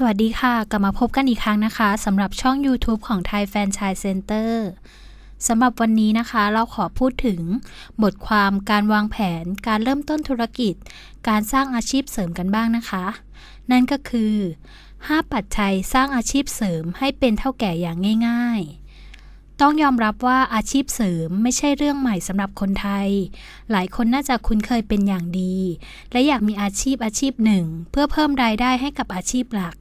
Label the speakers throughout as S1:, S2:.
S1: สวัสดีค่ะ กลับมาพบกันอีกครั้งนะคะสำหรับช่อง YouTube ของ Thai Franchise Center สำหรับวันนี้นะคะ เราขอพูดถึง บทความการวางแผน การเริ่มต้นธุรกิจ การสร้างอาชีพเสริมกันบ้างนะคะ นั่นก็คือ 5 ปัจจัยสร้างอาชีพเสริมให้เป็นเท่าแก่อย่างง่าย ๆ ต้องยอมรับว่าอาชีพเสริมไม่ใช่เรื่องใหม่สำหรับคนไทย หลายคนน่าจะคุ้นเคยเป็นอย่างดี และอยากมีอาชีพอาชีพหนึ่ง เพื่อเพิ่มรายได้ให้กับอาชีพหลัก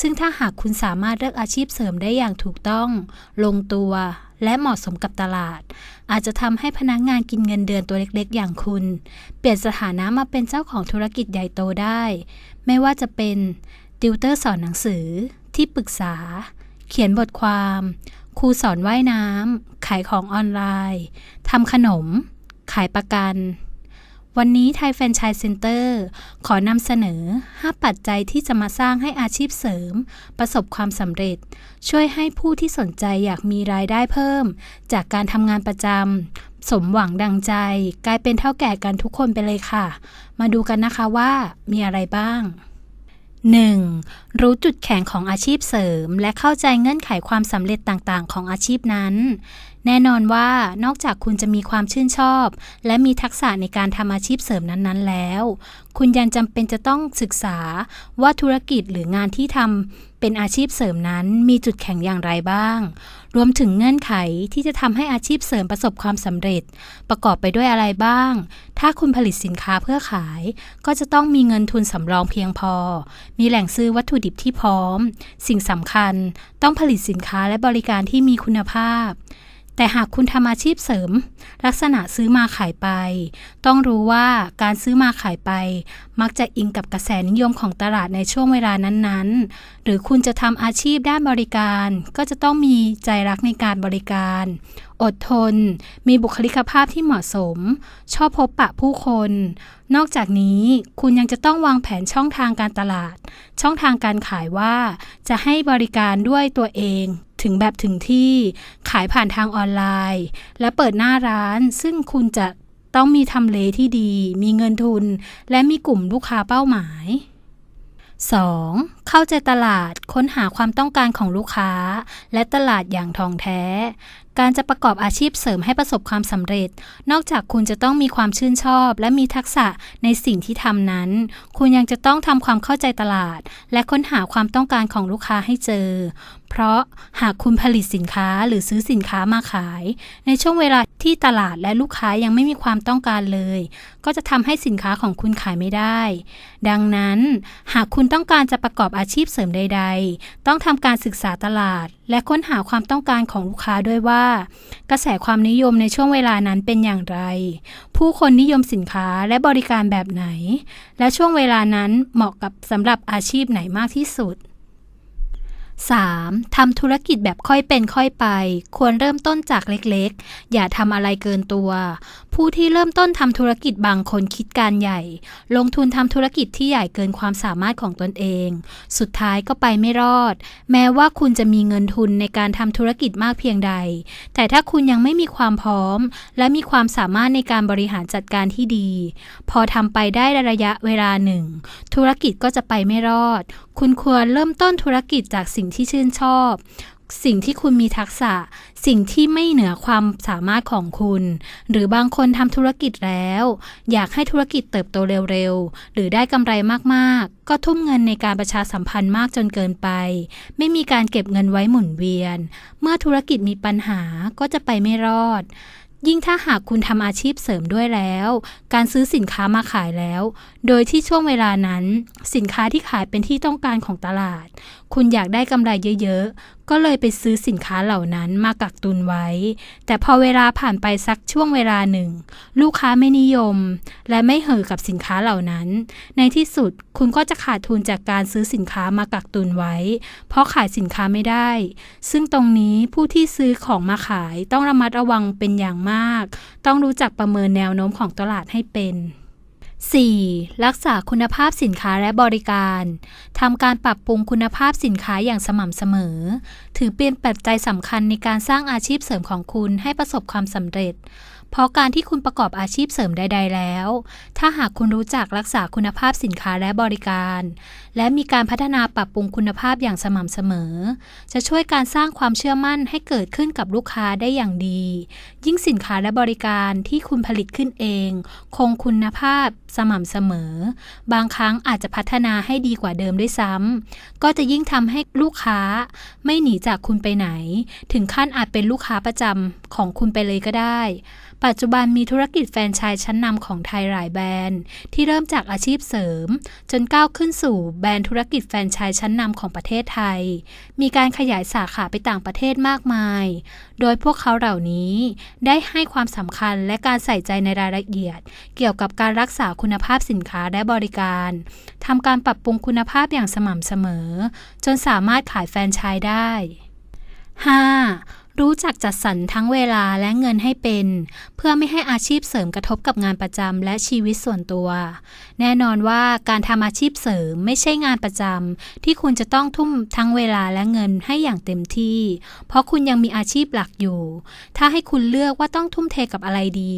S1: ซึ่งถ้าหากคุณสามารถเลือกอาชีพเสริมได้อย่างถูกต้อง ลงตัวและเหมาะสมกับตลาด อาจจะทำให้พนักงานกินเงินเดือนตัวเล็กๆ อย่างคุณ เปลี่ยนสถานะมาเป็นเจ้าของธุรกิจใหญ่โตได้ ไม่ว่าจะเป็นติวเตอร์สอนหนังสือ ที่ปรึกษา เขียนบทความ ครูสอนว่ายน้ำ ขายของออนไลน์ทำขนม ขายประกัน วันนี้ไทยแฟรนชส์เซ็นเตอร์ ขอนำเสนอ 5 ปัจจัยที่จะมาสร้างให้อาชีพเสริม ประสบความสำเร็จ ช่วยให้ผู้ที่สนใจอยากมีรายได้เพิ่ม จากการทำงานประจำสมหวังดังใจ กลายเป็นเท่าแก่กันทุกคนไปเลยค่ะ มาดูกันนะคะว่ามีอะไรบ้าง 1. รู้จุดแข็งของอาชีพเสริม และเข้าใจเงื่อนไขความสำเร็จต่างๆ ของอาชีพนั้นแน่นอนว่านอกจากคุณจะมีความชื่นชอบ และมีทักษะในการทำอาชีพเสริมนั้นๆแล้ว คุณยังจำเป็นจะต้องศึกษาว่าธุรกิจหรืองานที่ทำเป็นอาชีพเสริมนั้นมีจุดแข็งอย่างไรบ้าง รวมถึงเงื่อนไขที่จะทำให้อาชีพเสริมประสบความสำเร็จ ประกอบไปด้วยอะไรบ้าง ถ้าคุณผลิตสินค้าเพื่อขาย ก็จะต้องมีเงินทุนสำรองเพียงพอ มีแหล่งซื้อวัตถุดิบที่พร้อม สิ่งสำคัญต้องผลิตสินค้าและบริการที่มีคุณภาพ แต่หากคุณทำอาชีพเสริม ลักษณะซื้อมาขายไป ต้องรู้ว่าการซื้อมาขายไป มักจะอิงกับกระแสนิยมของตลาดในช่วงเวลานั้นๆ หรือคุณจะทำอาชีพด้านบริการ ก็จะต้องมีใจรักในการบริการ อดทน มีบุคลิกภาพที่เหมาะสม ชอบพบปะผู้คน นอกจากนี้คุณยังจะต้องวางแผนช่องทางการตลาด ช่องทางการขายว่าจะให้บริการด้วยตัวเอง ถึงแบบถึงที่ขายผ่านทางออนไลน์ และเปิดหน้าร้านซึ่งคุณจะต้องมีทำเลที่ดี มีเงินทุน และมีกลุ่มลูกค้าเป้าหมาย 2. เข้าใจตลาดค้นหาความต้องการของลูกค้า และตลาดอย่างทองแท้ การจะประกอบอาชีพเสริมให้ประสบความสำเร็จ นอกจากคุณจะต้องมีความชื่นชอบ และมีทักษะในสิ่งที่ทำนั้น คุณยังจะต้องทำความเข้าใจตลาด และค้นหาความต้องการของลูกค้าให้เจอ เพราะหากคุณผลิตสินค้าหรือซื้อสินค้ามาขาย ในช่วงเวลาที่ตลาดและลูกค้ายังไม่มีความต้องการเลย ก็จะทำให้สินค้าของคุณขายไม่ได้ ดังนั้น หากคุณต้องการจะประกอบอาชีพเสริมใด ๆ ต้องทำการศึกษาตลาด และค้นหาความต้องการของลูกค้าด้วยว่า กระแสความนิยมในช่วงเวลานั้นเป็นอย่างไร ผู้คนนิยมสินค้าและบริการแบบไหน และช่วงเวลานั้นเหมาะกับสำหรับอาชีพไหนมากที่สุด 3. ทำธุรกิจแบบค่อยเป็นค่อยไป ควรเริ่มต้นจากเล็กๆ อย่าทำอะไรเกินตัว ผู้ที่เริ่มต้นทำธุรกิจบางคนคิดการใหญ่ ลงทุนทำธุรกิจที่ใหญ่เกินความสามารถของตนเอง สุดท้ายก็ไปไม่รอด แม้ว่าคุณจะมีเงินทุนในการทำธุรกิจมากเพียงใด แต่ถ้าคุณยังไม่มีความพร้อม และมีความสามารถในการบริหารจัดการที่ดี พอทำไปได้ระยะเวลาหนึ่ง ธุรกิจก็จะไปไม่รอด คุณควรเริ่มต้นธุรกิจจากสิ่งที่ชื่นชอบ สิ่งที่คุณมีทักษะ สิ่งที่ไม่เหนือความสามารถของคุณ หรือบางคนทำธุรกิจแล้ว อยากให้ธุรกิจเติบโตเร็วๆ หรือได้กำไรมากๆ ก็ทุ่มเงินในการประชาสัมพันธ์มากจนเกินไป ไม่มีการเก็บเงินไว้หมุนเวียน เมื่อธุรกิจมีปัญหาก็จะไปไม่รอดยิ่งถ้าหากคุณทำอาชีพเสริมด้วยแล้ว การซื้อสินค้ามาขายแล้ว โดยที่ช่วงเวลานั้น สินค้าที่ขายเป็นที่ต้องการของตลาด คุณอยากได้กำไรเยอะๆ ก็เลยไปซื้อสินค้าเหล่านั้นมากักตุนไว้ แต่พอเวลาผ่านไปสักช่วงเวลาหนึ่ง ลูกค้าไม่นิยม และไม่เห่อกับสินค้าเหล่านั้น ในที่สุดคุณก็จะขาดทุนจากการซื้อสินค้ามากักตุนไว้ เพราะขายสินค้าไม่ได้ ซึ่งตรงนี้ผู้ที่ซื้อของมาขายต้องระมัดระวังเป็นอย่างมาก ต้องรู้จักประเมินแนวโน้มของตลาดให้เป็น 4. รักษาคุณภาพสินค้าและบริการทำการปรับปรุงคุณภาพสินค้าอย่างสม่ำเสมอ ถือเป็นปัจจัยสำคัญในการสร้างอาชีพเสริมของคุณให้ประสบความสำเร็จ เพราะการที่คุณประกอบอาชีพเสริมใด ๆ แล้ว ถ้าหากคุณรู้จักรักษาคุณภาพสินค้าและบริการ และมีการพัฒนาปรับปรุงคุณภาพอย่างสม่ำเสมอ จะช่วยการสร้างความเชื่อมั่นให้เกิดขึ้นกับลูกค้าได้อย่างดี ยิ่งสินค้าและบริการที่คุณผลิตขึ้นเอง คงคุณภาพสม่ำเสมอ บางครั้งอาจจะพัฒนาให้ดีกว่าเดิมด้วยซ้ำก็จะยิ่งทำให้ลูกค้าไม่หนีจากคุณไปไหน ถึงขั้นอาจเป็นลูกค้าประจำของคุณไปเลยก็ได้ปัจจุบันมีธุรกิจแฟรนไชส์ชั้นนำของไทยหลายแบรนด์ ที่เริ่มจากอาชีพเสริม จนก้าวขึ้นสู่แบรนด์ธุรกิจแฟรนไชส์ชั้นนำของประเทศไทย มีการขยายสาขาไปต่างประเทศมากมาย โดยพวกเขาเหล่านี้ได้ให้ความสำคัญและการใส่ใจในรายละเอียด เกี่ยวกับการรักษาคุณภาพสินค้าและบริการทำการปรับปรุงคุณภาพอย่างสม่ำเสมอ จนสามารถขายแฟรนไชส์ได้ 5. รู้จักจัดสรรทั้งเวลาและเงินให้เป็น เพื่อไม่ให้อาชีพเสริมกระทบกับงานประจำและชีวิตส่วนตัว แน่นอนว่าการทำอาชีพเสริมไม่ใช่งานประจำที่คุณจะต้องทุ่มทั้งเวลาและเงินให้อย่างเต็มที่ เพราะคุณยังมีอาชีพหลักอยู่ ถ้าให้คุณเลือกว่าต้องทุ่มเทกับอะไรดี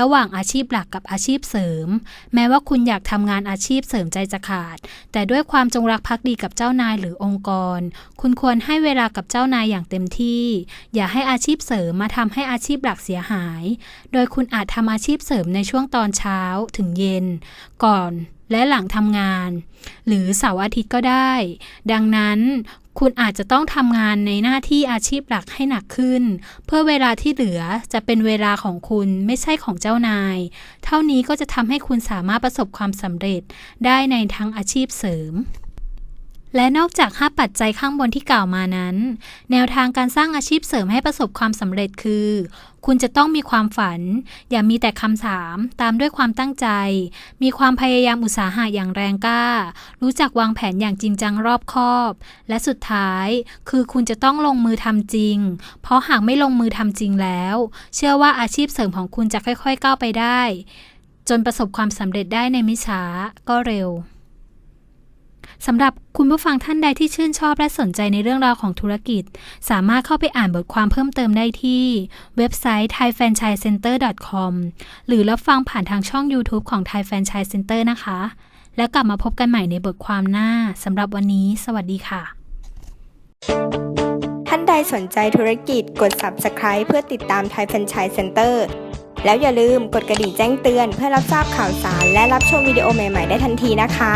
S1: ระหว่างอาชีพหลักกับอาชีพเสริม แม้ว่าคุณอยากทำงานอาชีพเสริมใจจะขาด แต่ด้วยความจงรักภักดีกับเจ้านายหรือองค์กร คุณควรให้เวลากับเจ้านายอย่างเต็มที่อย่าาให้อาชีพเสริมมาทำให้อาชีพหลักเสียหาย โดยคุณอาจทำอาชีพเสริมในช่วงตอนเช้าถึงเย็น ก่อนและหลังทำงาน หรือเสาร์อาทิตย์ก็ได้ ดังนั้นคุณอาจจะต้องทำงานในหน้าที่อาชีพหลักให้หนักขึ้น เพื่อเวลาที่เหลือจะเป็นเวลาของคุณไม่ใช่ของเจ้านาย เท่านี้ก็จะทำให้คุณสามารถประสบความสำเร็จได้ในทั้งอาชีพเสริม และนอกจาก 5 ปัจจัยข้างบนที่กล่าวมานั้น แนวทางการสร้างอาชีพเสริมให้ประสบความสำเร็จคือ คุณจะต้องมีความฝัน อย่ามีแต่คำถาม ตามด้วยความตั้งใจ มีความพยายามอุตสาหะอย่างแรงกล้า รู้จักวางแผนอย่างจริงจังรอบคอบ และสุดท้าย คือคุณจะต้องลงมือทำจริง เพราะหากไม่ลงมือทำจริงแล้ว เชื่อว่าอาชีพเสริมของคุณจะค่อยๆก้าวไปได้ จนประสบความสำเร็จได้ในไม่ช้าก็เร็ว สำหรับคุณผู้ฟังท่านใดที่ชื่นชอบและสนใจในเรื่องราวของธุรกิจ สามารถเข้าไปอ่านบทความเพิ่มเติมได้ที่เว็บไซต์ thaifranchisecenter.com หรือรับฟังผ่านทางช่อง YouTube ของ Thai Franchise Center นะคะ แล้วกลับมาพบกันใหม่ในบทความหน้าสำหรับวันนี้ สวัสดีค่ะ
S2: ท่านใดสนใจธุรกิจกด Subscribe เพื่อติดตามไทย r ฟ c h i s e Center แล้วอย่าลืมกดกระดิ่งแจ้งเตือนเพื่อรับทราบข่าวสาร และรับชมวิดีโอใหม่ ๆ ได้ทันทีนะคะ